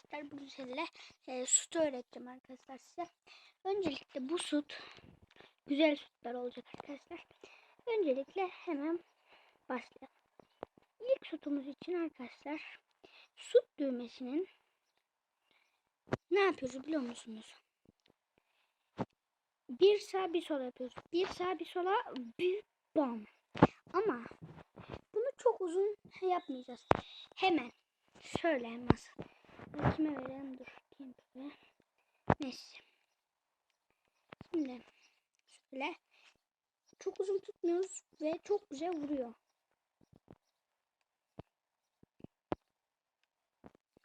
arkadaşlar bugün sizinle e, süt öğreteceğim arkadaşlar size. Öncelikle bu süt güzel sütler olacak arkadaşlar. Öncelikle hemen başlayalım. İlk sütümüz için arkadaşlar süt düğmesinin ne yapıyoruz biliyor musunuz? Bir sağ bir sola yapıyoruz. Bir sağ bir sola bir bam. Ama bunu çok uzun yapmayacağız. Hemen şöyle nasıl? Bunu kime verelim? Dur. Kim böyle? Messi. Şimdi şöyle çok uzun tutmuyoruz ve çok güzel vuruyor.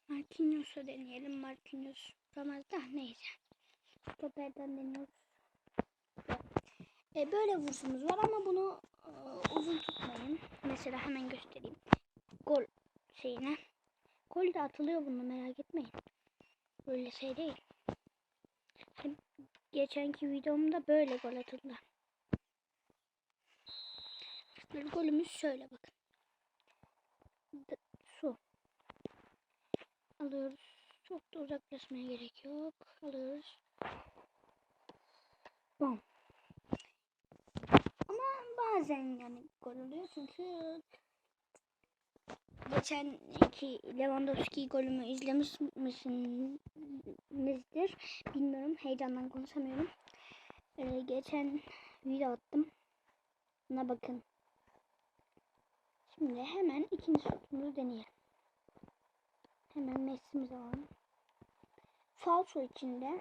Marquinhos'a deneyelim. Marquinhos vuramaz da neyse. Stoperden deniyoruz. E, böyle vuruşumuz var ama bunu e, uzun tutmayın. Mesela hemen göstereyim. Gol şeyine. Gol de atılıyor bunu merak etmeyin. Böyle şey değil. Geçenki videomda böyle gol atıldı. Bir golümüz şöyle bakın. Su. Alıyoruz. Çok da uzaklaşmaya gerek yok. Alıyoruz. Bom. Ama bazen yani gol oluyor çünkü geçen iki Lewandowski golümü izlemiş misinizdir bilmiyorum heyecandan konuşamıyorum. Ee, geçen video attım. Buna bakın. Şimdi hemen ikinci şutumuzu deneyelim. Hemen Messi'mizi alalım. Falso içinde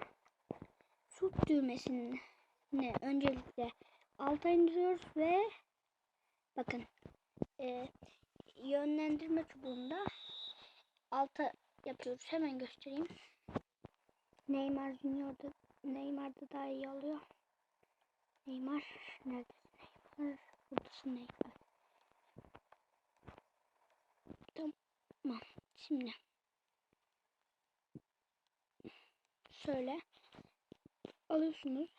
şut düğmesini öncelikle alta indiriyoruz ve bakın e, yönlendirme çubuğunda alta yapıyoruz. Hemen göstereyim. Neymar Junior'da Neymar'da daha iyi oluyor. Neymar nerede? Neymar buradasın Neymar. Tamam. Şimdi şöyle alıyorsunuz.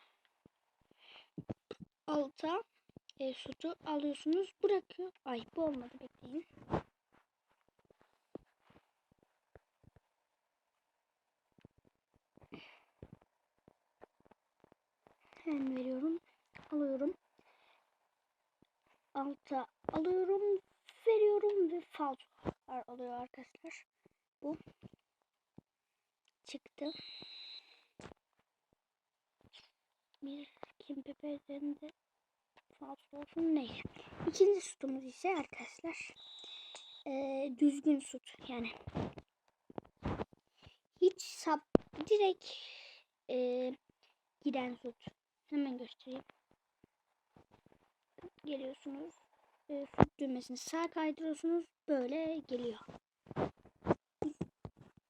Alta e, sütü alıyorsunuz. Bırakıyor. Ay bu olmadı bekleyin. Hemen veriyorum. Alıyorum. Alta alıyorum. Veriyorum ve falso alıyor arkadaşlar. Bu çıktı. Bir kim pepelerinde falso olsun neyse. İkinci sütumuz ise arkadaşlar e, düzgün süt yani hiç sap direkt e, giden süt. Hemen göstereyim. Geliyorsunuz. E, süt düğmesini sağ kaydırıyorsunuz. Böyle geliyor.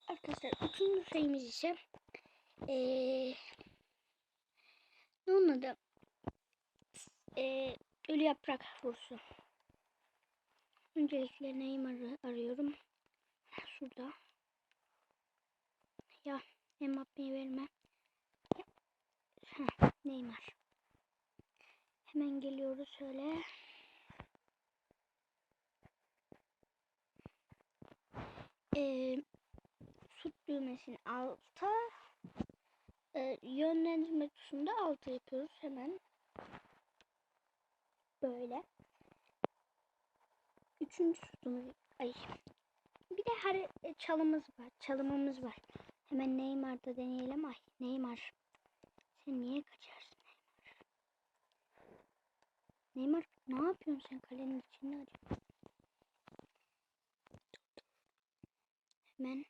Arkadaşlar üçüncü şeyimiz ise eee ne onun adı? Eee ölü yaprak vursu. Öncelikle Neymar'ı arıyorum. Şurada. Ya Mbappe'yi verme. Heh, Neymar. Hemen geliyoruz şöyle. Ee, süt düğmesini alta e, yönlendirme tuşunda alta yapıyoruz hemen. Böyle. Üçüncü sütumuz. Ay. Bir de her çalımız var. Çalımımız var. Hemen Neymar'da deneyelim. Ay Neymar. Sen niye Neymar? Ne yapıyorsun sen kalenin içinde acaba? Hemen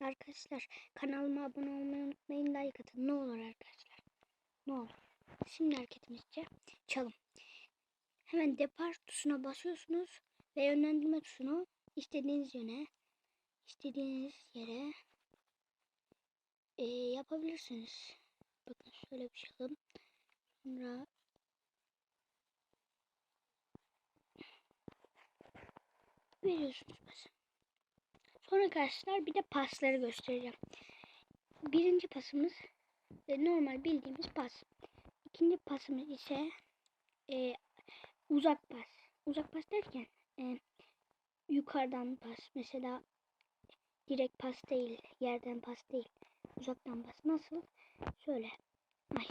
arkadaşlar kanalıma abone olmayı unutmayın. Like atın. Ne olur arkadaşlar. Ne olur. Şimdi hareketimizce çalım. Hemen depar tuşuna basıyorsunuz ve yönlendirme tuşunu istediğiniz yöne, istediğiniz yere e, yapabilirsiniz. Bakın şöyle bir yapalım. Sonra veriyorsunuz basın. Sonra arkadaşlar bir de pasları göstereceğim. Birinci pasımız e, normal bildiğimiz pas. İkinci pasımız ise e, uzak pas. Uzak pas derken e, yukarıdan pas. Mesela Direkt pas değil. Yerden pas değil. Uzaktan pas. Nasıl? Şöyle. Ay.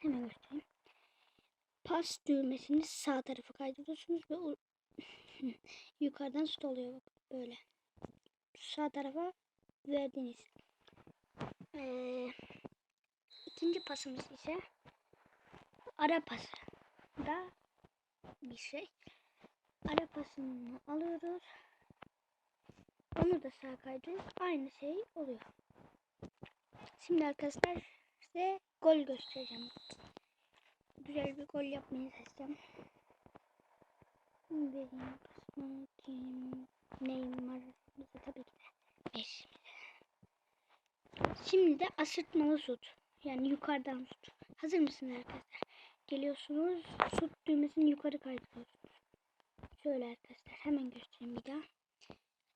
Hemen göstereyim. Pas düğmesini sağ tarafa kaydırıyorsunuz ve yukarıdan şut oluyor. Böyle. Sağ tarafa verdiniz. Ee, ikinci pasımız ise ara pası da bir şey. Ara pasını alıyoruz. Onu da sağa kaydırıyoruz. Aynı şey oluyor. Şimdi arkadaşlar size gol göstereceğim. Güzel bir gol yapmayı seçeceğim. Vereyim pasımı kim? Neymar. Bize tabii ki de Messi. Şimdi de asırtmalı şut. Yani yukarıdan şut. Hazır mısınız arkadaşlar? Geliyorsunuz. Şut düğmesini yukarı kaydırıyorsunuz. Şöyle arkadaşlar. Hemen göstereyim bir daha.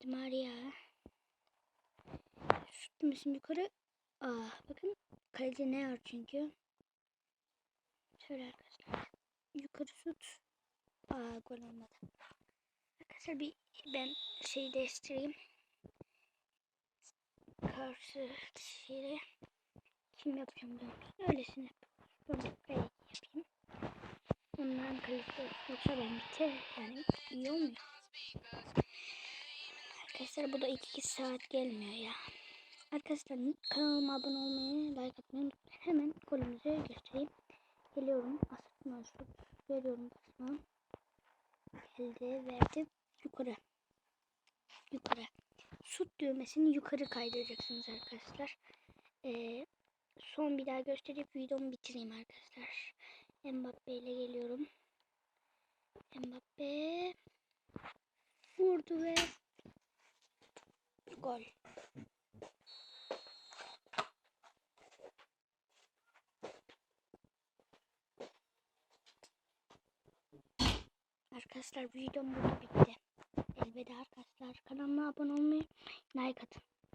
Maria. Şut düğmesini yukarı. Aa, bakın kaleci ne var çünkü. Şöyle arkadaşlar. Yukarı şut. Aa gol olmadı. Arkadaşlar bir ben şeyi değiştireyim. Karşı şeyi kim yapacağım diyorum. Öylesine. Ben yapayım. Onların kalitesi. Yoksa ben biter. Yani iyi olmuyor. Arkadaşlar bu da 2 saat gelmiyor ya. Arkadaşlar kanalıma abone olmayı, like atmayı unutmayın. Hemen golümüzü göstereyim. Geliyorum. Asırtma şut. Veriyorum basma. Geldi. Verdi. Yukarı. Yukarı. Şut düğmesini yukarı kaydıracaksınız arkadaşlar. Ee, son bir daha gösterip videomu bitireyim arkadaşlar. Mbappe ile geliyorum. Mbappe vurdu ve gol. Arkadaşlar videom burada bitti. Elveda arkadaşlar. Kanalıma abone olmayı, like atın.